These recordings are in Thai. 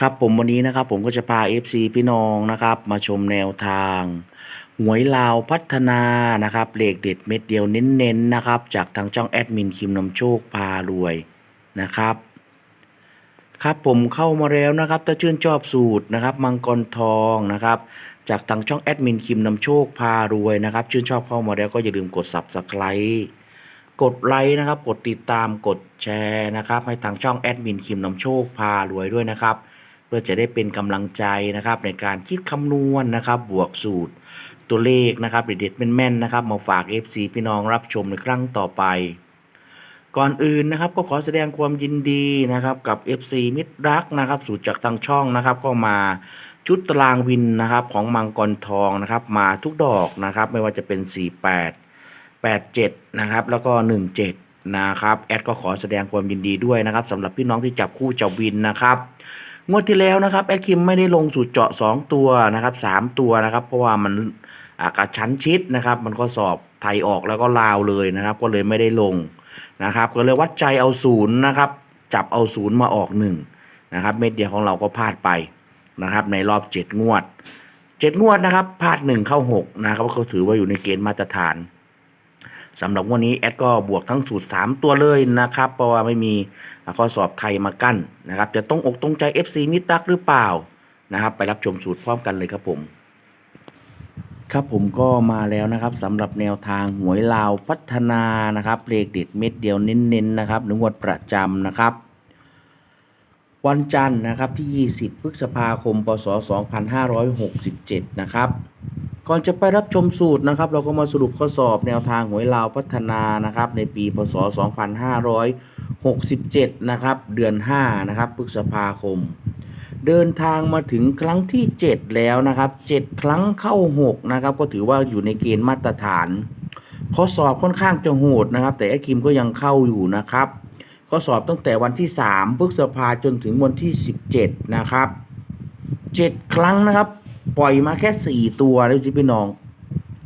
ครับผมวันนี้นะครับผมก็จะพา FC พี่น้องนะครับ มาชมแนวทาง หวยลาวพัฒนานะครับเลขเด็ดเม็ดเดียวเน้นๆนะครับ จากทางช่องแอดมินคิมนำโชคพารวยนะครับ ครับผมเข้ามาแล้วนะครับ ถ้าชื่นชอบสูตรนะครับมังกรทองนะครับ จากทางช่องแอดมินคิมนำโชคพารวยนะครับ ชื่นชอบเข้ามาแล้วก็อย่าลืมกด subscribe กดไลค์นะครับ กดติดตามกดแชร์นะครับ ให้ทางช่องแอดมินคิมนำโชคพารวยด้วยนะครับ พื่อจะได้เป็นกำลังใจนะครับในการคิดคำนวณนะครับ บวกสูตรตัวเลขนะครับเด็ดๆแม่นๆนะครับมาฝาก FC พี่น้องรับชมในครั้งต่อไป ก่อนอื่นนะครับก็ขอแสดงความยินดีนะครับกับ FC มิตรรักนะครับ สูตรจากทางช่องนะครับก็มาชุดตารางวินนะครับของมังกรทองนะครับ มาทุกดอกนะครับ ไม่ว่าจะเป็น 48 87 นะครับแล้วก็ 17 นะครับแอดก็ขอแสดงความยินดีด้วยนะครับสำหรับพี่น้องที่จับคู่จับวินนะครับ งวดที่แล้วนะครับแอดคิมไม่ได้ลงสูตรเจาะ 2 ตัวนะครับ3ตัวนะครับ เพราะว่ามันกระชั้นชิดนะครับ มันก็สอบไทยออกแล้วก็ลาวเลยนะครับ ก็เลยไม่ได้ลงนะครับ ก็เลยวัดใจเอาศูนย์นะครับ จับเอาศูนย์มาออกหนึ่งนะครับเม็ดเดียวของเราก็พลาดไปนะครับ ในรอบเจ็ดงวดเจ็ดงวดนะครับพลาดหนึ่งเข้าหกนะครับก็ถือว่าอยู่ในเกณฑ์มาตรฐาน สำหรับวันนี้แอดก็บวกทั้งสูตร 3 ตัวเลยนะครับ เพราะว่าไม่มีข้อสอบไทยมากั้นนะครับ จะต้องอกตรงใจ FC มิตรรักหรือเปล่านะครับ ไปรับชมสูตรพร้อมกันเลยครับผม ครับผมก็มาแล้วนะครับสำหรับแนวทางหวยลาวพัฒนานะครับเลขเด็ดเม็ดเดียวเน้นๆนะครับหนึ่งวดประจำนะครับวันจันทร์นะครับที่ 20 พฤษภาคม พศ 2567 นะครับ ก่อนจะไปรับชมสูตรนะครับ เราก็มาสรุปข้อสอบแนวทางหวยลาวพัฒนานะครับ ในปีพศ 2567 นะครับ เดือน 5 นะครับพฤษภาคม เดินทางมาถึงครั้งที่ 7 แล้วนะครับ 7 ครั้งเข้า 6 นะครับ ก็ถือว่าอยู่ในเกณฑ์มาตรฐาน ข้อสอบค่อนข้างจะโหดนะครับ แต่ไอ้คิมก็ยังเข้าอยู่นะครับ ข้อสอบตั้งแต่วันที่3พฤษภาจนถึงวันที่ 17 นะครับ 7 ครั้งนะครับ ปล่อยมาแค่4ตัวแล้วจิพี่น้อง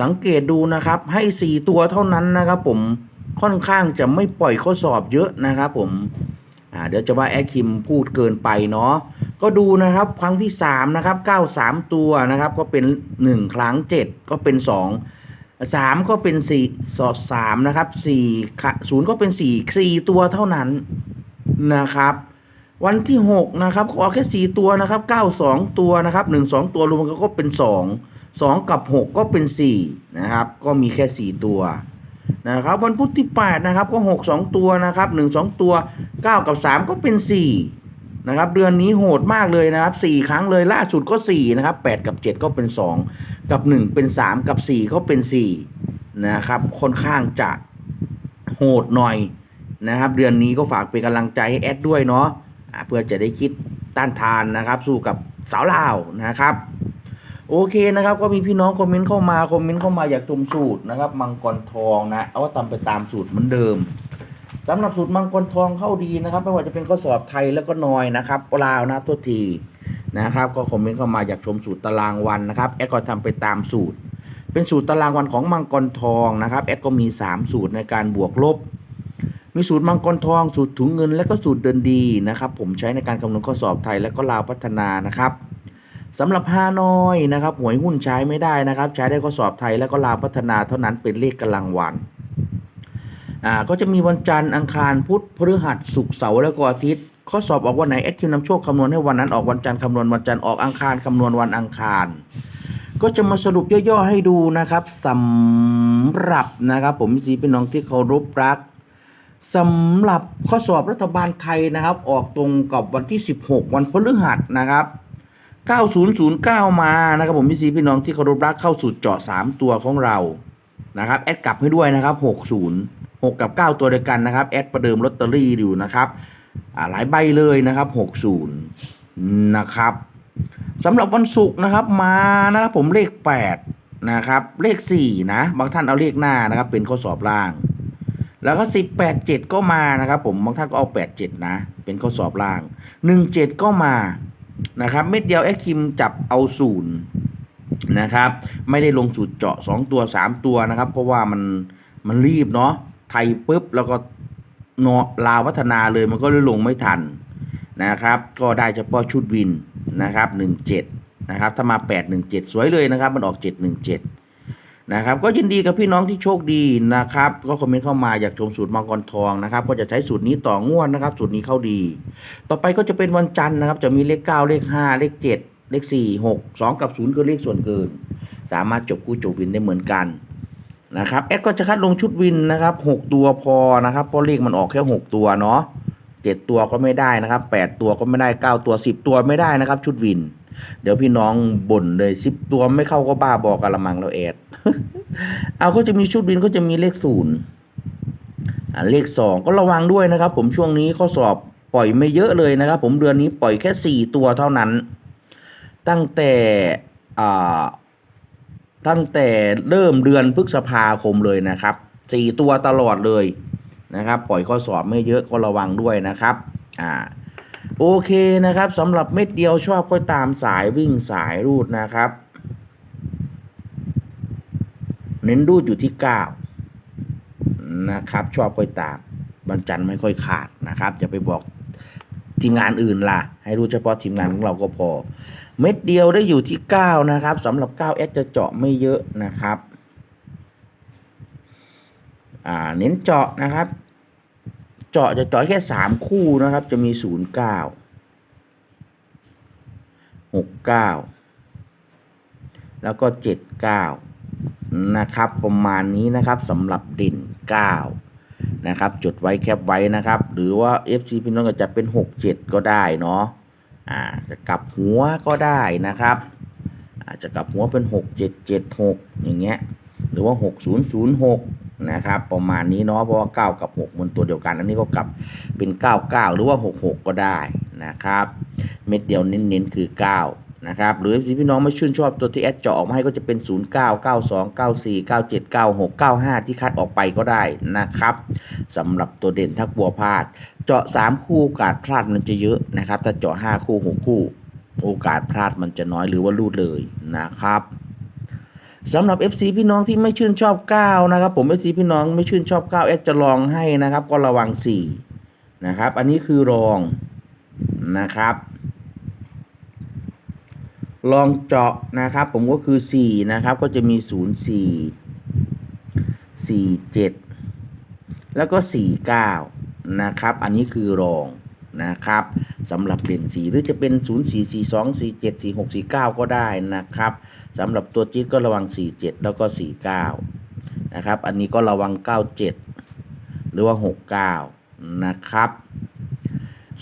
สังเกตดูนะครับ ให้4ตัวเท่านั้นนะครับ ผมค่อนข้างจะไม่ปล่อยข้อสอบเยอะนะครับ ผมอ่าเดี๋ยวจะว่าแอดคิมพูดเกินไปเนาะก็ดูนะครับ ครั้งที่3นะครับ9 3ตัวนะครับ ก็เป็น1ครั้ง7ก็เป็น2 3ก็เป็น4สอด3นะครับ4ศูนย์ก็เป็น4 4ตัวเท่านั้นนะครับ วันที่ 6 นะครับขอแค่ 4 ตัวนะครับ 9 2 ตัวนะครับ 1 2 ตัวรวมกันก็เป็น 2 2 กับ 6 ก็เป็น 4 นะครับ ก็มีแค่ 4 ตัวนะครับวันพุธที่ 8 นะครับ ก็ 6 2 ตัวนะครับ 1 2 ตัว 9 กับ 3 ก็เป็น 4 นะครับ เดือนนี้โหดมากเลยนะครับสี่ครั้งเลยล่าสุดก็สี่นะครับแปดกับเจ็ดก็เป็นสองกับหนึ่งเป็นสามกับสี่ก็เป็นสี่นะครับ ค่อนข้างจะโหดหน่อยนะครับ เดือนนี้ก็ฝากเป็นกำลังใจให้แอดด้วยเนาะ เพื่อจะได้คิดต้านทานนะครับ สู้กับสาวลาวนะครับโอเคนะครับก็มีพี่น้องคอมเมนต์เข้ามาคอมเมนต์เข้ามาอยากชมสูตรนะครับ มังกรทองนะเอาว่าทำไปตามสูตรเหมือนเดิมสำหรับสูตรมังกรทองเข้าดีนะครับไม่ว่าจะเป็นข้อสอบไทยแล้วก็นอยนะครับลาวนะครับตัวทีนะครับ ก็คอมเมนต์เข้ามาอยากชมสูตรตารางวันนะครับแอดก็ทำไปตามสูตร เป็นสูตรตารางวันของมังกรทองนะครับแอดก็มี 3 สูตรในการบวกลบ มีสูตรมังกรทอง สูตรถุงเงิน และก็สูตรเดินดีนะครับ ผมใช้ในการคำนวณข้อสอบไทยและก็ลาวพัฒนานะครับสำหรับฮานอยนะครับหวยหุ้นใช้ไม่ได้นะครับ ใช้ได้ข้อสอบไทยและก็ลาวพัฒนาเท่านั้นเป็นเลขกำลังวันอ่าก็จะมีวันจันทร์อังคารพุธพฤหัสศุกร์เสาร์แล้วก็อาทิตย์ ข้อสอบออกวันไหนแอดคิวนำโชคคำนวณให้วันนั้นออกวันจันทร์คำนวณวันจันทร์ออกอังคารคำนวณวันอังคาร ก็จะมาสรุปย่อๆให้ดูนะครับสำหรับนะครับ ผมสีเป็นน้องที่เคารพรัก สำหรับข้อสอบรัฐบาลไทยนะครับ ออกตรงกับวันที่ 16 วันพฤหัสนะครับ 9009 มานะครับผมพี่ซีพี่น้องที่เคารพรักเข้าสู่เจาะ 3 ตัวของเรานะครับแอดกลับให้ด้วยนะครับ 60 6 กับ 9 ตัวเดียวกันนะครับแอดประเดิมลอตเตอรี่อยู่นะครับหลายใบเลยนะครับ 60 นะครับสำหรับวันศุกร์นะครับมานะครับผมเลขแปดนะครับ เลขสี่นะ บางท่านเอาเลขหน้านะครับ เป็นข้อสอบล่าง แล้วก็สิบแปดเจ็ดก็มานะครับ ผมบางท่านก็เอาแปดเจ็ดนะ เป็นข้อสอบล่างหนึ่งเจ็ดก็มานะครับ เม็ดเดียวแอคคิมจับเอาศูนย์นะครับ ไม่ได้ลงจุดเจาะสองตัวสามตัวนะครับ เพราะว่ามันมันรีบเนาะไทยปุ๊บแล้วก็เนาะลาวพัฒนาเลยมันก็เลยลงไม่ทันนะครับ ก็ได้เฉพาะชุดวินนะครับ 17นะครับถ้ามา 817 สวยเลยนะครับ มันออก 717 นะครับก็ยินดีกับพี่น้องที่โชคดีนะครับ ก็คอมเมนต์เข้ามาอยากชมสูตรมังกรทองนะครับ ก็จะใช้สูตรนี้ต่องวดนะครับ สูตรนี้เข้าดี ต่อไปก็จะเป็นวันจันทร์นะครับ จะมีเลข 9 เลข 5 เลข 7 เลข 4 6 2 กับ 0 คือเลขส่วนเกิน สามารถจบคู่จบวินได้เหมือนกันนะครับแอดก็จะคัดลงชุดวินนะครับ 6 ตัวพอนะครับเพราะเลขมันออกแค่ 6 ตัวเนาะเจ็ดตัวก็ไม่ได้นะครับแปดตัวก็ไม่ได้เก้าตัวสิบตัวไม่ได้นะครับ ชุดวิน เดี๋ยวพี่น้องบ่นเลยสิบตัวไม่เข้าก็บ้าบอกะละมังแล้วแอด เอาก็จะมีชุดวินก็จะมีเลขศูนย์เลขสองก็ระวังด้วยนะครับ ผมช่วงนี้ข้อสอบปล่อยไม่เยอะเลยนะครับ ผมเดือนนี้ปล่อยแค่สี่ตัวเท่านั้น ตั้งแต่อ่าตั้งแต่เริ่มเดือนพฤษภาคมเลยนะครับสี่ตัวตลอดเลยนะครับ ปล่อยข้อสอบไม่เยอะก็ระวังด้วยนะครับ อ่า โอเคนะครับสำหรับเม็ดเดียวชอบก็ตามสายวิ่งสายรูดนะครับ เน้นรูดอยู่ที่9นะครับชอบก็ตามบรรจันไม่ค่อยขาดนะครับอย่าไปบอกทีมงานอื่นล่ะ ให้รู้เฉพาะทีมงานของเราก็พอ เม็ดเดียวได้อยู่ที่ 9 นะครับสำหรับ 9 s จะเจาะไม่เยอะนะครับอ่าเน้นเจาะนะครับ เจาะจะเจาะแค่สามคู่นะครับ จะมีศูนย์เก้าหกเก้าแล้วก็เจ็ดเก้านะครับ ประมาณนี้นะครับสำหรับด่นเก้านะครับ จดไว้แคปไว้นะครับ หรือว่า FC พี่น้องก็จะเป็นหกเจ็ดก็ได้เนาะอ่าจะกลับหัวก็ได้นะครับอาจจะกลับหัวเป็นหกเจ็ดเจ็ดหกอย่างเงี้ย หรือว่าหกศู นะครับ ประมาณนี้เนาะเพราะว่า 9 กับ 6 มันตัวเดียวกัน อันนี้ก็กลับเป็น 99 หรือว่า 66 ก็ได้นะครับ เม็ดเดียวเน้นๆ คือ 9 นะครับ หรือพี่น้องไม่ชื่นชอบตัวที่แอดเจาะออกมาให้ก็จะเป็น 09 92 94 97 96 95 ที่คัดออกไปก็ได้นะครับสำหรับตัวเด่นทักบัวพลาด เจาะ 3 คู่โอกาสพลาดมันจะเยอะนะครับ ถ้าเจาะ 5 คู่ 6 คู่ โอกาสพลาดมันจะน้อยหรือว่ารูดเลยนะครับ สำหรับ FC พี่น้องที่ไม่ชื่นชอบ 9 นะครับ ผม FC พี่น้องไม่ชื่นชอบ9เอสจะลองให้นะครับ ก็ระวัง 4 นะครับ อันนี้คือรองนะครับ ลองเจาะนะครับ ผมก็คือ 4 นะครับ ก็จะมี 0 4 4 7 แล้วก็ 4 9 นะครับ อันนี้คือรองนะครับ สำหรับเด่ยนสีหรือจะเป็น 0 4 4 2 4 7 4 6 4 9ก็ได้นะครับสำหรับตัวจี๊ดก็ระวัง 47 แล้วก็ 49 นะครับ อันนี้ก็ระวัง 97 หรือว่า 69 นะครับ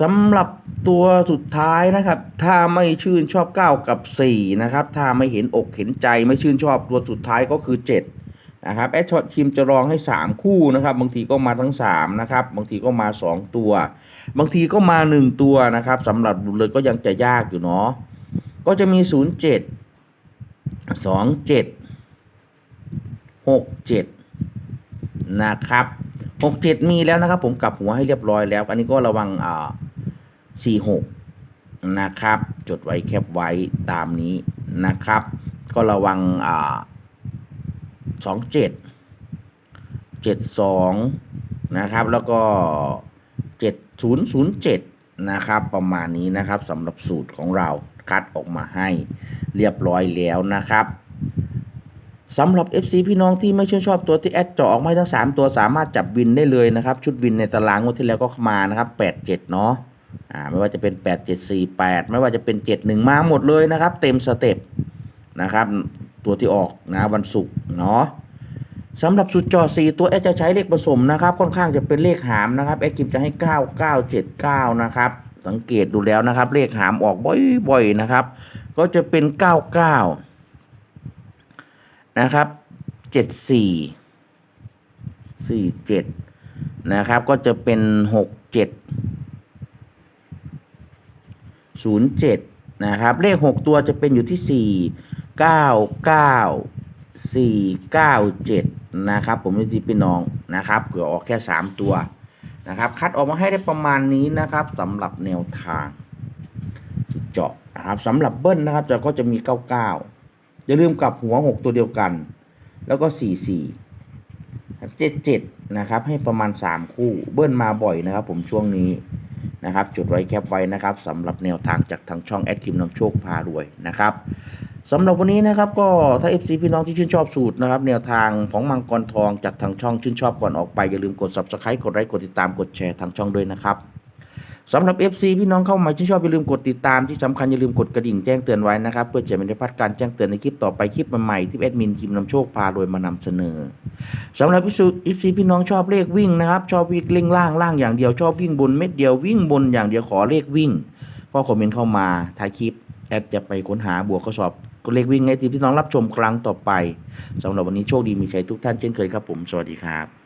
สำหรับตัวสุดท้ายนะครับ ถ้าไม่ชื่นชอบ 9 กับ 4 นะครับ ถ้าไม่เห็นอกเห็นใจไม่ชื่นชอบตัวสุดท้ายก็คือ 7 นะครับแอดช็อตคิมจะรองให้ 3 คู่นะครับ บางทีก็มาทั้ง 3 นะครับ บางทีก็มา 2 ตัว บางทีก็มา 1 ตัวนะครับสำหรับบุเลยก็ยังจะยากอยู่เนาะก็จะมี 07สองเจ็ดหกเจ็ดนะครับหกเจ็ดมีแล้วนะครับผมกลับหัวให้เรียบร้อยแล้ว อันนี้ก็ระวังอ่าสี่หกนะครับ จดไว้แคปไว้ตามนี้นะครับ ก็ระวังอ่าสองเจ็ดเจ็ดสองนะครับแล้วก็ เจ็ดศูนะครับ ประมาณนี้นะครับสำหรับสูตรของเราคัดออกมาให้เรียบร้อยแล้วนะครับสำหรับ FC พี่น้องที่ไม่ชื่นชอบตัวที่แอดจาะออกมาทั้ง 3 ตัวสามารถจับวินได้เลยนะครับ ชุดวินในตารางงวดที่แล้วก็มานะครับ 87 เนาะอ่าไม่ว่าจะเป็น 8748 ไม่ว่าจะเป็น 71 มาหมดเลยนะครับ เต็มสเต็ปนะครับ ตัวที่ออกนะวันศุกร์เนาะ สำหรับสุดจอ 4 ตัวแอดจะใช้เลขผสมนะครับ ค่อนข้างจะเป็นเลขหามนะครับแอดกิมจะให้ 9979 นะครับ สังเกตดูแล้วนะครับ เลขหามออกบ่อยๆนะครับ ก็จะเป็น 99 นะครับ 74 47 นะครับ ก็จะเป็น 67 07 นะครับ เลข 6 ตัวจะเป็นอยู่ที่ 4 9 9 4 9 7 นะครับ ผมเป็นจีพี่น้องนะครับเผื่อออกแค่ 3 ตัวนะครับคัดออกมาให้ได้ประมาณนี้นะครับสำหรับแนวทางที่เจาะนะครับสำหรับเบิ้ลนะครับจะก็จะมี 99 อย่าลืมกลับหัว 6 ตัวเดียวกัน แล้วก็ 44 77 นะครับ ให้ประมาณ 3 คู่เบิ้ลมาบ่อยนะครับ ผมช่วงนี้นะครับจุดไว้แคปไว้นะครับสำหรับแนวทางจากทางช่องแอดคิมนำโชคพารวยนะครับ สำหรับวันนี้นะครับก็ถ้า FC พี่น้องที่ชื่นชอบสูตรนะครับแนวทางของมังกรทองจากทางช่องชื่นชอบก่อนออกไป อย่าลืมกด Subscribe กดไลค์กดติดตามกดแชร์ทางช่องด้วยนะครับสำหรับ FC พี่น้องเข้ามาที่นชอบอย่าลืมกดติดตามที่สำคัญอย่าลืมกดกระดิ่งแจ้งเตือนไว้นะครับเพื่อจะไม่ได้พลาดการแจ้งเตือนในคลิปต่อไปคลิปใหม่ๆที่แอดมินคิมนำโชคพารวยมานำเสนอสำหรับ FC พี่น้องชอบเลขวิ่งนะครับชอบวิ่งเล่งล่างล่างอย่างเดียวชอบวิ่งบนเม็ดเดียววิ่งบนอย่างเดียวขอเลขวิ่งก็คอมเมนต์เข้ามาท้ายคลิปแอดจะไปค้นหาบวกข้อสอบ เลขวิ่งไงทีพี่น้องรับชมครั้งต่อไปสำหรับวันนี้โชคดีมีชัยทุกท่านเช่นเคยครับผม สวัสดีครับ